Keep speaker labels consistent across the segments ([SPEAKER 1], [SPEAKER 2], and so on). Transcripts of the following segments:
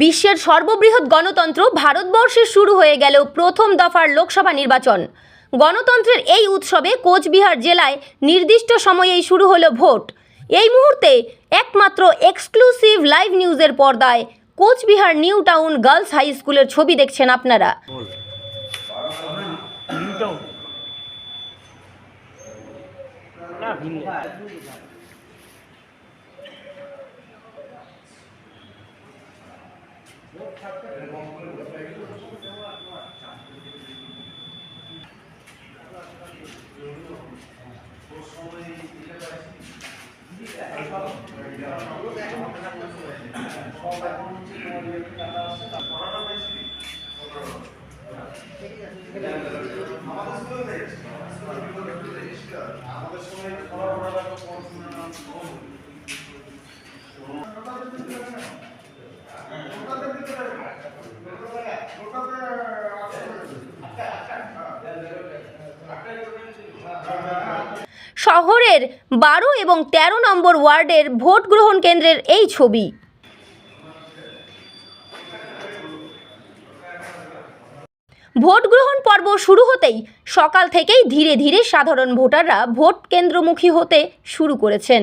[SPEAKER 1] বিশ্বের সর্ববৃহৎ গণতন্ত্র ভারতবর্ষে শুরু হয়ে গেল প্রথম দফার লোকসভা নির্বাচন। গণতন্ত্রের এই উৎসবে কোচবিহার জেলায় নির্দিষ্ট সময়েই শুরু হলো ভোট। এই মুহূর্তে একমাত্র এক্সক্লুসিভ লাইভ নিউজের পর্দায় Cooch Behar new town girls high স্কুলের ছবি দেখছেন আপনারা।
[SPEAKER 2] নিউটাউন না ভিন্ন
[SPEAKER 1] শহরের বারো এবং ১৩ নম্বর ওয়ার্ডের ভোট গ্রহণ কেন্দ্রের এই ছবি। ভোট গ্রহণ পর্ব শুরু হতেই সকাল থেকেই ধীরে ধীরে সাধারণ ভোটাররা ভোট কেন্দ্রমুখী হতে শুরু করেছেন।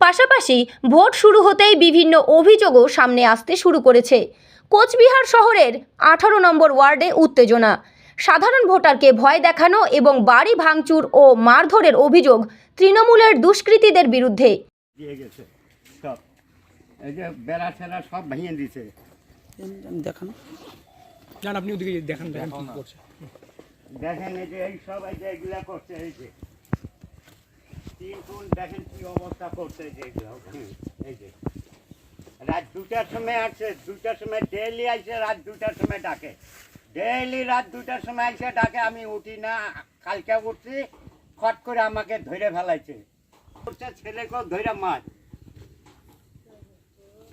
[SPEAKER 1] পাশাপাশি ভোট শুরু হতেই বিভিন্ন অভিযোগও সামনে আসতে শুরু করেছে। কোচবিহার শহরের আঠারো নম্বর ওয়ার্ডে উত্তেজনা। সাধারণ ভোটারকে ভয় দেখানো এবং বাড়ি ভাঙচুর ও মারধরের অভিযোগ তৃণমূলের দুষ্কৃতীদের বিরুদ্ধে।
[SPEAKER 3] সব। ভেঙে দিছে।
[SPEAKER 4] দেখানো।
[SPEAKER 2] যান আপনি ওদিকে দেখান দেখেন কি করছে।
[SPEAKER 3] দেখেন এই যে এই সব এই যে এগুলা করছে এই যে। তিন ফুল দেখেন কি অবস্থা করছে এই যে এগুলো। এই যে। রাত দুটার সময় আসছে দুটার সময় ডেইলি আসে রাত দুটার সময় ডাকে। ডেইলি রাত দুটার সময় এসে ডাকে আমি উঠি না কালকে উঠছি খট করে আমাকে ধরে ফেলাইছে। করছে ছেলেকেও ধরে মাছ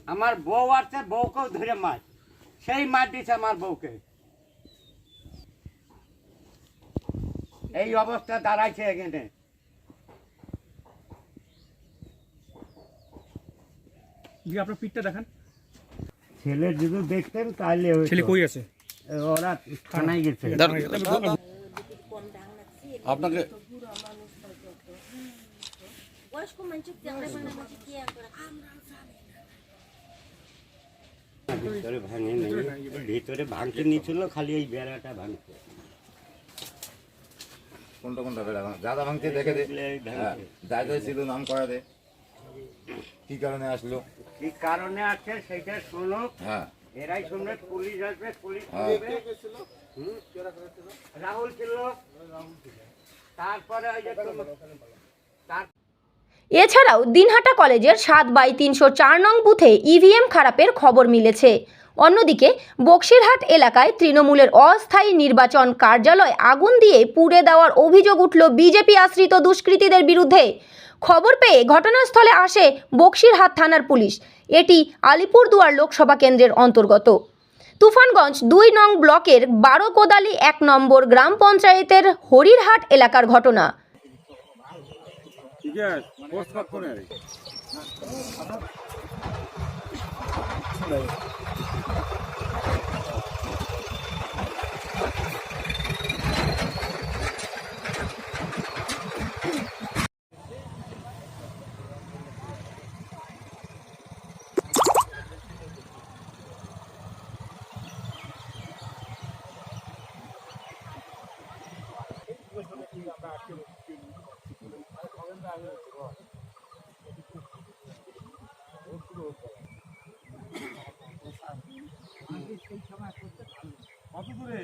[SPEAKER 3] আমার বউ আসছে বউকেও ধরে মাছ সেই মার দিছে আমার বউকে। এই অবস্থা দাঁড়াইছে এখানে।
[SPEAKER 2] দিকে আপনার পিঠটা দেখান।
[SPEAKER 3] ছেলে যদি দেখতেন তাহলে
[SPEAKER 2] ছেলে কই আছে?
[SPEAKER 3] ওরা থানায় গেছে।
[SPEAKER 4] আপনাকে
[SPEAKER 5] বয়স্ক মানুষ মানে কি আর করে
[SPEAKER 3] ভিতরে ভাঙে নেই। ভিতরে ভাঙতে নিয়েছিল খালি এই বেড়াটা ভাঙছে।
[SPEAKER 6] কোনটা কোনটা বেড়া দাদা ভাঙতে দেখে দে।
[SPEAKER 3] এই ভাঙছে।
[SPEAKER 6] হ্যাঁ ছিল নাম করা দে। কি কারণে আসলো?
[SPEAKER 3] কি কারণে আছে সেটা শুনো।
[SPEAKER 6] হ্যাঁ।
[SPEAKER 3] এরাই শুনবে পুলিশ আসবে পুলিশ
[SPEAKER 6] হ্যাঁ।
[SPEAKER 3] রাহুল ছিল। তারপরে ওই যে
[SPEAKER 1] এছাড়াও দিনহাটা কলেজের সাত বাই তিনশো চার নং বুথে ইভিএম খারাপের খবর মিলেছে। অন্যদিকে বক্সিরহাট এলাকায় তৃণমূলের অস্থায়ী নির্বাচন কার্যালয় আগুন দিয়ে পুড়ে দেওয়ার অভিযোগ উঠল বিজেপি আশ্রিত দুষ্কৃতীদের বিরুদ্ধে। খবর পেয়ে ঘটনাস্থলে আসে বক্সিরহাট থানার পুলিশ। এটি আলিপুরদুয়ার লোকসভা কেন্দ্রের অন্তর্গত। তুফানগঞ্জ দুই নং ব্লকের বারো কোদালি এক নম্বর গ্রাম পঞ্চায়েতের হরিরহাট এলাকার ঘটনা। Yes, 버스가 꺼내야 돼. Back to the কত দূরে?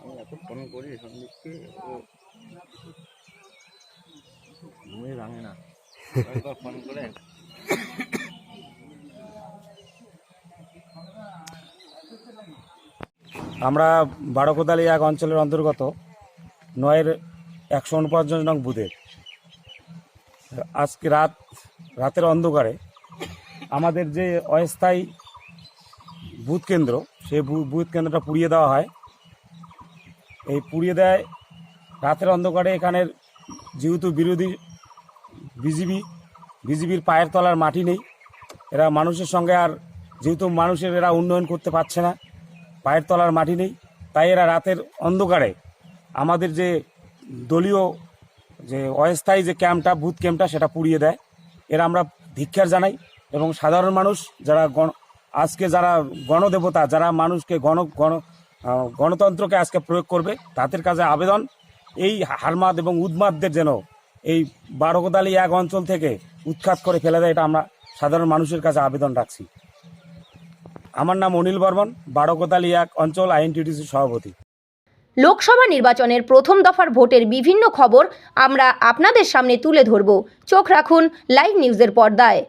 [SPEAKER 3] আমি এত ফোন করি সন্দীপকে ও ভাঙে না। ফোন করে।
[SPEAKER 7] আমরা বারোকোদালি এক অঞ্চলের অন্তর্গত নয়ের একশো উনপঞ্চাশ নং বুধের আজকে রাত রাতের অন্ধকারে আমাদের যে অস্থায়ী বুথ কেন্দ্র, সেই বুথ কেন্দ্রটা পুড়িয়ে দেওয়া হয়। এই পুড়িয়ে দেয়, রাতের অন্ধকারে এখানের যেহেতু বিরোধী বিজিবি, বিজিবির পায়ের তলার মাটি নেই, এরা মানুষের সঙ্গে আর যেহেতু মানুষের এরা উন্নয়ন করতে পারছে না, পায়ের তলার মাটি নেই, তাই এরা রাতের অন্ধকারে আমাদের যে দলীয় যে অস্থায়ী যে ক্যাম্পটা, বুথ ক্যাম্পটা, সেটা পুড়িয়ে দেয়। এরা আমরা ধিক্ষার জানাই। এবং সাধারণ মানুষ যারা গণ, আজকে যারা গণদেবতা, যারা মানুষকে গণ গণ গণতন্ত্রকে আজকে প্রয়োগ করবে, তাদের কাছে আবেদন, এই হারমাদ এবং উদ্মাদদের যেন এই বারোকদালি এক অঞ্চল থেকে উৎখাত করে ফেলে দেয়, এটা আমরা সাধারণ মানুষের কাছে আবেদন রাখছি। আমার নাম অনিল বর্মন বারোকোতালি এক অঞ্চল আইএনটিটিসির সভাপতি।
[SPEAKER 1] লোকসভা নির্বাচনের প্রথম দফার ভোটের বিভিন্ন খবর আমরা আপনাদের সামনে তুলে ধরব। চোখ রাখুন লাইভ নিউজের পর্দায়।